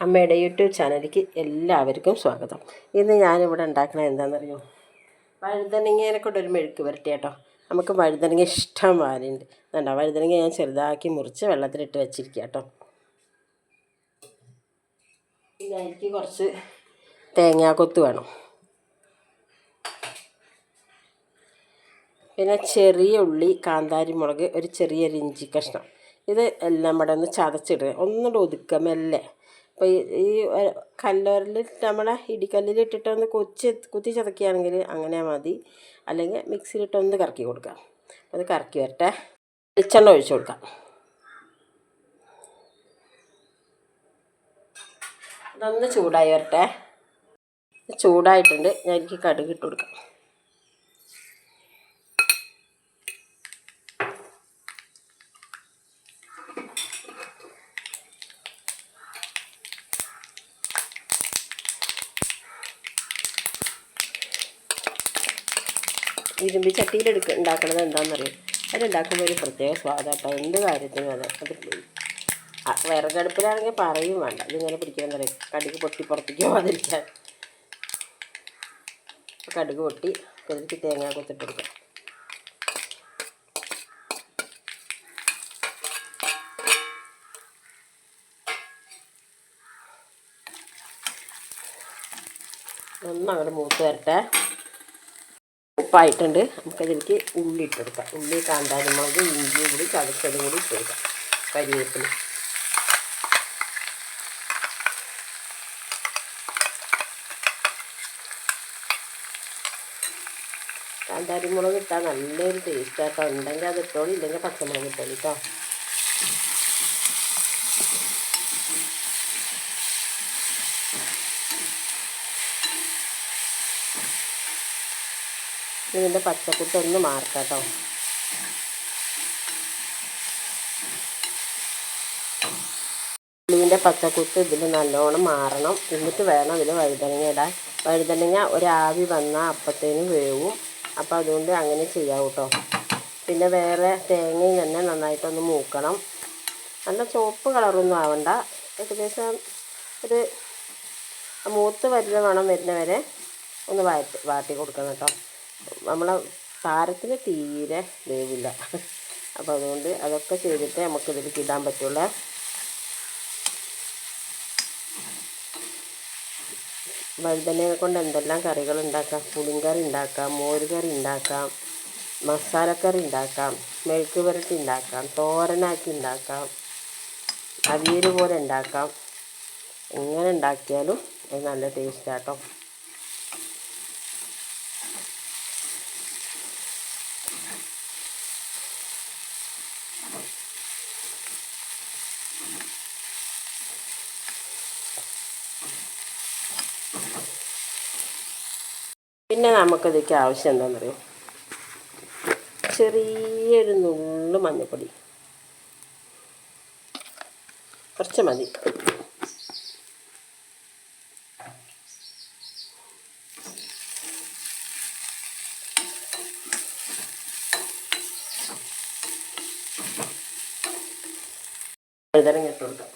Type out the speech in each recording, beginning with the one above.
അമ്മയുടെ യൂട്യൂബ് ചാനലിലേക്ക് എല്ലാവർക്കും സ്വാഗതം. ഇന്ന് ഞാനിവിടെ ഉണ്ടാക്കുന്നത് എന്താണെന്നറിയോ? വഴുതനങ്ങേനെ കൊണ്ട് ഒരു മെഴുക്ക് വരട്ടെ കേട്ടോ. നമുക്ക് വഴുതനങ്ങ ഇഷ്ടം വാരുണ്ട് വേണ്ട വഴുതനങ്ങ ഞാൻ ചെറുതാക്കി മുറിച്ച് വെള്ളത്തിലിട്ട് വെച്ചിരിക്കുക കേട്ടോ. എനിക്ക് കുറച്ച് തേങ്ങാക്കൊത്ത് വേണം. പിന്നെ ചെറിയ ഉള്ളി കാന്താരി മുളക് ഒരു ചെറിയൊരു ഇഞ്ചി കഷ്ണം. ഇത് എല്ലാം കൂടെ ഒന്ന് ചതച്ചിടുക. ഒന്നുകൂടെ ഒതുക്കുക മെല്ലെ. അപ്പോൾ ഈ കല്ലറിൽ നമ്മളെ ഇടിക്കല്ലിലിട്ടിട്ടൊന്ന് കൊച്ചി കുത്തി ചതക്കുകയാണെങ്കിൽ അങ്ങനെ മതി. അല്ലെങ്കിൽ മിക്സിയിലിട്ടൊന്ന് കറക്കി കൊടുക്കാം അത് കറക്കി വരട്ടെ. വെളിച്ചെണ്ണ ഒഴിച്ചു കൊടുക്കാം. അതൊന്ന് ചൂടായി വരട്ടെ. ചൂടായിട്ടുണ്ട്. ഞാൻ എനിക്ക് കടുക് ഇട്ട് കൊടുക്കാം. ഇരുമ്പി ചട്ടിയിൽ എടുക്ക ഉണ്ടാക്കണത് എന്താണെന്നറിയും അതുണ്ടാക്കുമ്പോൾ ഒരു പ്രത്യേക സ്വാദാട്ടോ എന്ത് കാര്യത്തിനും അതെ. അത് വിറകടുപ്പിലാണെങ്കിൽ പറയും വേണ്ട. ഇതിങ്ങനെ പിടിക്കാൻ പറയും. കടുക് പൊട്ടി പുറത്തേക്ക് അപ്പോൾ കടുക് പൊട്ടി അതിലേക്ക് തേങ്ങ കൊത്തിട്ടെടുക്കാം ഒന്ന് അങ്ങോട്ട് മൂത്ത് വരട്ടെ. ഉപ്പായിട്ടുണ്ട്. നമുക്കതിലേക്ക് ഉള്ളി ഇട്ടെടുക്കാം ഉള്ളി കാന്താരി മുളക് ഇഞ്ചിയും കൂടി ചതച്ചതും കൂടി ഇട്ടെടുക്കാം കരിവേപ്പില കാന്താരി മുളക് ഇട്ടാൽ നല്ലൊരു ടേസ്റ്റ് ആട്ടോ ഉണ്ടെങ്കിൽ അത് ഇട്ടോളൂ ഇല്ലെങ്കിൽ പച്ചമുളക് ഇട്ടോളൂ കേട്ടോ. ഇതിന്റെ പച്ചക്കുത്ത് ഒന്ന് മാർക്കാം കേട്ടോ. ഉള്ളിന്റെ പച്ചക്കുത്ത് ഇതിൽ നല്ലോണം മാറണം. എന്നിട്ട് വേണം ഇതിൽ വഴുതനങ്ങ ഇടാൻ. വഴുതനങ്ങ ഒരാവി വന്നാൽ അപ്പത്തേനും വേവും. അപ്പോൾ അതുകൊണ്ട് അങ്ങനെ ചെയ്യാം കേട്ടോ പിന്നെ വേറെ തേങ്ങയും തന്നെ നന്നായിട്ടൊന്ന് മൂക്കണം. നല്ല ചുവപ്പ് കളറൊന്നും ആവണ്ട. ഏകദേശം ഒരു മൂത്ത് വരുന്ന മണം വരുന്നവരെ ഒന്ന് വാറ്റി വാട്ടി കൊടുക്കണം കേട്ടോ. നമ്മളെ താരത്തിന് തീരെ വേവില്ല. അപ്പോൾ അതുകൊണ്ട് അതൊക്കെ ചെയ്തിട്ട് നമുക്കിതിലേക്ക് ഇടാൻ പറ്റുള്ള. വഴുതനയെ കൊണ്ട് എന്തെല്ലാം കറികൾ ഉണ്ടാക്കാം? പുളിങ്കറി ഉണ്ടാക്കാം മോരുകറി ഉണ്ടാക്കാം മസാലക്കറി ഉണ്ടാക്കാം മെഴുക്ക് പുരട്ടി ഉണ്ടാക്കാം തോരനാക്കി ഉണ്ടാക്കാം അവിയൽ പോലെ ഉണ്ടാക്കാം. എങ്ങനെ ഉണ്ടാക്കിയാലും അത് നല്ല ടേസ്റ്റാട്ടോ പിന്നെ നമുക്കതിലേക്ക് ആവശ്യം എന്താണെന്നറിയോ ചെറിയൊരു നുള്ളു മഞ്ഞൾപ്പൊടി കുറച്ച് മതി. വഴുതനങ്ങ ഇട്ട് കൊടുക്കാം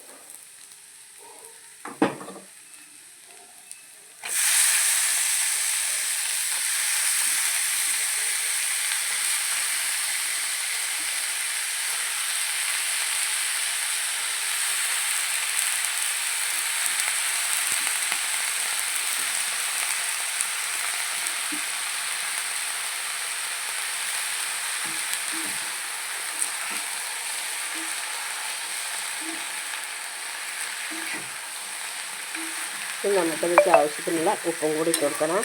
ഇനി നമുക്കതിലേക്ക് ആവശ്യത്തിനുള്ള ഉപ്പും കൂടി ഇട്ട് കൊടുക്കണം.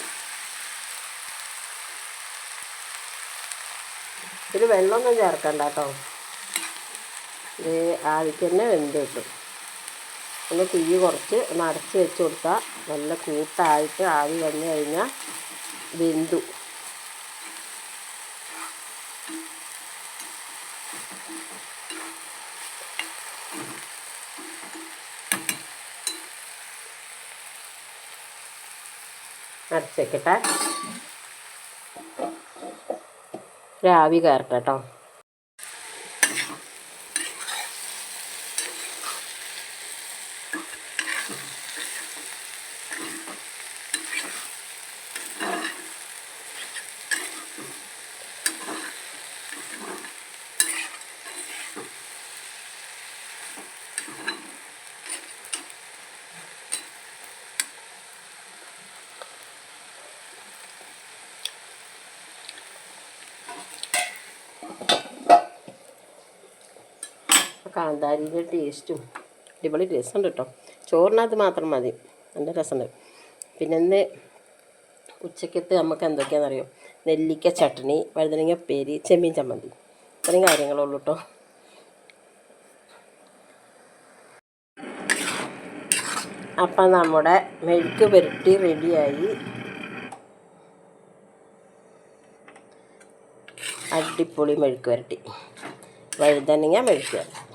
ഇതിൽ വെള്ളമൊന്നും ചേർക്കണ്ട കേട്ടോ. ഇത് ആദ്യത്തെ തന്നെ വെന്ത് കിട്ടും. ഒന്ന് തീ കുറച്ച് ഒന്ന് അടച്ച് വെച്ച് കൊടുത്താൽ നല്ല കൂട്ടായിട്ട് ആവി വന്നു കഴിഞ്ഞാൽ വെന്തു. അടച്ച് വെക്കട്ടെ. ഒരു ആവി കയറട്ടെ കേട്ടോ. ആ കാന്താരിന്റെ ടേസ്റ്റും അടിപൊളി ടേസ്റ്റ് ഉണ്ട് കേട്ടോ. ചോറിനകത്ത് മാത്രം മതി. നല്ല രസമുണ്ട്. പിന്നെ ഇന്ന് ഉച്ചക്കത്ത് നമുക്ക് എന്തൊക്കെയാണെന്നറിയോ? നെല്ലിക്ക ചട്നി വഴുതനങ്ങ പേരി ചെമ്മീൻ ചമ്മന്തി. ഇത്രയും കാര്യങ്ങളുള്ളൂ കേട്ടോ. അപ്പം നമ്മുടെ മെഴുക്ക് പുരട്ടി റെഡിയായി. അടിപൊളി മെഴുക്ക് പുരട്ടി. വഴുതനങ്ങ മെഴുക്ക്. പുരട്ടി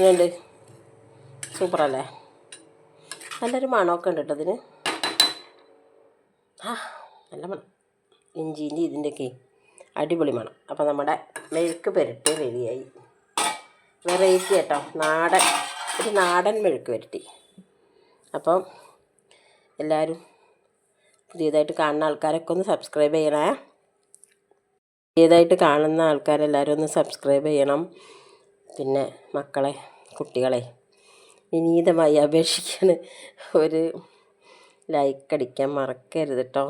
എങ്ങനെയുണ്ട് സൂപ്പറല്ലേ? നല്ലൊരു മണമൊക്കെ ഉണ്ട് കേട്ടോ അതിന് ആ നല്ല മണം. ഇഞ്ചിന്റെ ഇതിന്റെയൊക്കെ അടിപൊളി മണം. അപ്പോൾ നമ്മുടെ മെഴുക്ക് പുരട്ടി റെഡിയായി. വെറൈറ്റി കേട്ടോ നാടൻ ഒരു നാടൻ മെഴുക്ക് പുരട്ടി. അപ്പം എല്ലാവരും പുതിയതായിട്ട് കാണുന്ന ആൾക്കാരൊക്കെ ഒന്ന് സബ്സ്ക്രൈബ് ചെയ്യണേ. പുതിയതായിട്ട് കാണുന്ന ആൾക്കാരെല്ലാവരും ഒന്ന് സബ്സ്ക്രൈബ് ചെയ്യണം. പിന്നെ മക്കളെ കുട്ടികളെ വിനീതമായി അപേക്ഷിക്കാണ് ഒരു ലൈക്ക് അടിക്കാൻ മറക്കരുത് കേട്ടോ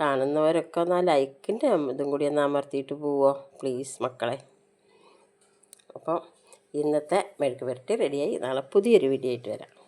കാണുന്നവരൊക്കെ ഒന്ന് ആ ലൈക്കിന്റെ ഇതും കൂടി ഒന്ന് അമർത്തിയിട്ട് പോവോ പ്ലീസ് മക്കളെ. അപ്പോൾ ഇന്നത്തെ മെഴുക്ക് പുരട്ടി റെഡിയായി നാളെ പുതിയൊരു വീഡിയോ ആയിട്ട് വരാം.